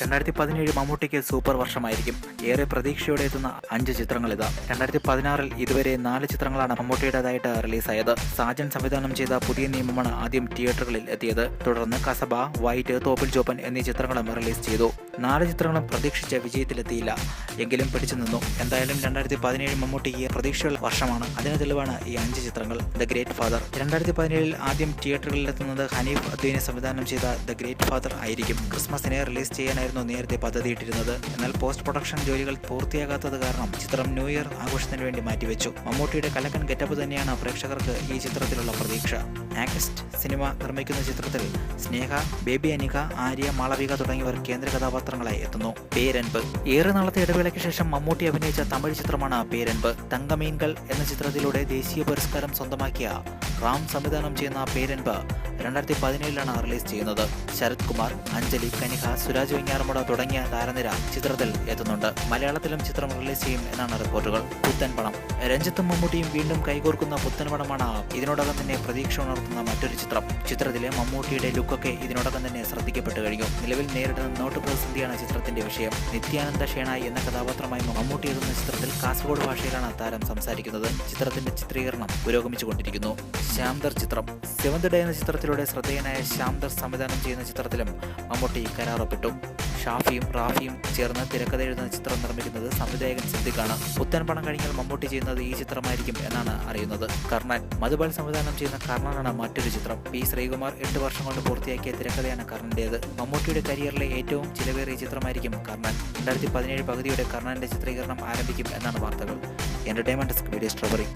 രണ്ടായിരത്തി പതിനേഴ് മമ്മൂട്ടിക്ക് സൂപ്പർ വർഷമായിരിക്കും. ഏറെ പ്രതീക്ഷയോടെ എത്തുന്ന അഞ്ച് ചിത്രങ്ങൾ ഇതാ രണ്ടായിരത്തി പതിനാറിൽ ഇതുവരെ നാല് ചിത്രങ്ങളാണ് മമ്മൂട്ടിയുടേതായിട്ട് റിലീസായത്. സാജൻ സംവിധാനം ചെയ്ത പുതിയ നിയമമാണ് ആദ്യം തിയേറ്ററുകളിൽ എത്തിയത്. തുടർന്ന് കസബ വൈറ്റ് തോപ്പിൽ ചോപ്പൻ എന്നീ ചിത്രങ്ങളും റിലീസ് ചെയ്തു. നാല് ചിത്രങ്ങളും പ്രതീക്ഷിച്ച വിജയത്തിലെത്തിയില്ല. എങ്കിലും പിടിച്ചു നിന്നു. എന്തായാലും രണ്ടായിരത്തി പതിനേഴ് മമ്മൂട്ടിക്ക് പ്രതീക്ഷയുള്ള വർഷമാണ്. അതിന് തെളിവാണ് ഈ അഞ്ച് ചിത്രങ്ങൾ. ദ ഗ്രേറ്റ് ഫാദർ രണ്ടായിരത്തി പതിനേഴിൽ ആദ്യം തിയേറ്ററുകളിൽ എത്തുന്നത് ഹനീഫ് അദ്വീനെ സംവിധാനം ചെയ്ത ദ ഗ്രേറ്റ് ഫാദർ ആയിരിക്കും. ക്രിസ്മസിനെ റിലീസ് ചെയ്യാനായിരുന്നു നേരത്തെ പദ്ധതിയിട്ടിരുന്നത്. എന്നാൽ പോസ്റ്റ് പ്രൊഡക്ഷൻ ജോലികൾ പൂർത്തിയാകാത്തത് കാരണം ചിത്രം ന്യൂ ഇയർ ആഘോഷത്തിന് വേണ്ടി മാറ്റിവെച്ചു. മമ്മൂട്ടിയുടെ കലക്കൻ ഗെറ്റപ്പ് തന്നെയാണ് പ്രേക്ഷകർക്ക് ഈ ചിത്രത്തിലുള്ള പ്രതീക്ഷ. ആക്സ്റ്റ് സിനിമ നിർമ്മിക്കുന്ന ചിത്രത്തിൽ സ്നേഹ ബേബി അനിക ആര്യ മാളവിക തുടങ്ങിയവർ കേന്ദ്ര കഥാപാത്രങ്ങളായി എത്തുന്നു. പേരൻപ്. ഏറെ നാളത്തെ ഇടവേളയ്ക്ക് ശേഷം മമ്മൂട്ടി അഭിനയിച്ച തമിഴ് ചിത്രമാണ് പേരൻപ്. തങ്കമീൻകൾ എന്ന ചിത്രത്തിലൂടെ ദേശീയ പുരസ്കാരം സ്വന്തമാക്കിയ റാം സംവിധാനം ചെയ്യുന്ന പേരൻപ് രണ്ടായിരത്തി പതിനേഴിലാണ് റിലീസ് ചെയ്യുന്നത്. ശരത് കുമാർ അഞ്ജലി കനിഹ സുരാജ് വെഞ്ഞാറമുട തുടങ്ങിയ താരനിര ചിത്രത്തിൽ എത്തുന്നുണ്ട്. മലയാളത്തിലും ചിത്രം റിലീസ് ചെയ്യും എന്നാണ് റിപ്പോർട്ടുകൾ. പുത്തൻ പണം രഞ്ജിത്തും മമ്മൂട്ടിയും വീണ്ടും കൈകോർക്കുന്ന പുത്തൻ പണമാണ് ഇതിനോടകം തന്നെ പ്രതീക്ഷ ഉണർത്തുന്ന മറ്റൊരു ചിത്രം. ചിത്രത്തിലെ മമ്മൂട്ടിയുടെ ലുക്കൊക്കെ ഇതിനോടകം തന്നെ ശ്രദ്ധിക്കപ്പെട്ടു കഴിഞ്ഞു. നിലവിൽ നേരിടുന്ന നോട്ട് പ്രതിസന്ധിയാണ് ചിത്രത്തിന്റെ വിഷയം. നിത്യാനന്ദ ഷേണായി എന്ന കഥാപാത്രമായി മമ്മൂട്ടി എഴുതുന്ന ചിത്രത്തിൽ കാസർഗോഡ് ഭാഷയിലാണ് താരം സംസാരിക്കുന്നത്. ചിത്രത്തിന്റെ ചിത്രീകരണം പുരോഗമിച്ചുകൊണ്ടിരിക്കുന്നു. ശ്യാംദർ ചിത്രം. സെവന്ത് ഡേ എന്ന ചിത്രത്തിലൂടെ ശ്രദ്ധേയനായ ശാന്തർ സംവിധാനം ചെയ്യുന്ന ചിത്രത്തിലും മമ്മൂട്ടി കരാറൊപ്പിട്ടു. ഷാഫിയും റാഫിയും ചേർന്ന് തിരക്കഥ എഴുതുന്ന ചിത്രം നിർമ്മിക്കുന്നത് സംവിധായകൻ സിദ്ദിഖാണ്. പുത്തൻ പണം കഴിഞ്ഞാൽ മമ്മൂട്ടി ചെയ്യുന്നത് ഈ ചിത്രമായിരിക്കും എന്നാണ് അറിയുന്നത്. കർണൻ മധുബൽ സംവിധാനം ചെയ്യുന്ന കർണനാണ് മറ്റൊരു ചിത്രം. പി ശ്രീകുമാർ എട്ട് വർഷം കൊണ്ട് പൂർത്തിയാക്കിയ തിരക്കഥയാണ് കർണന്റേത് മമ്മൂട്ടിയുടെ കരിയറിലെ ഏറ്റവും ചിലവേറിയ ചിത്രമായിരിക്കും കർണൻ. രണ്ടായിരത്തി പതിനേഴ് പകുതിയോടെ കർണന്റെ ചിത്രീകരണം ആരംഭിക്കും എന്നാണ് വാർത്തകൾ. Entertainment video strawberry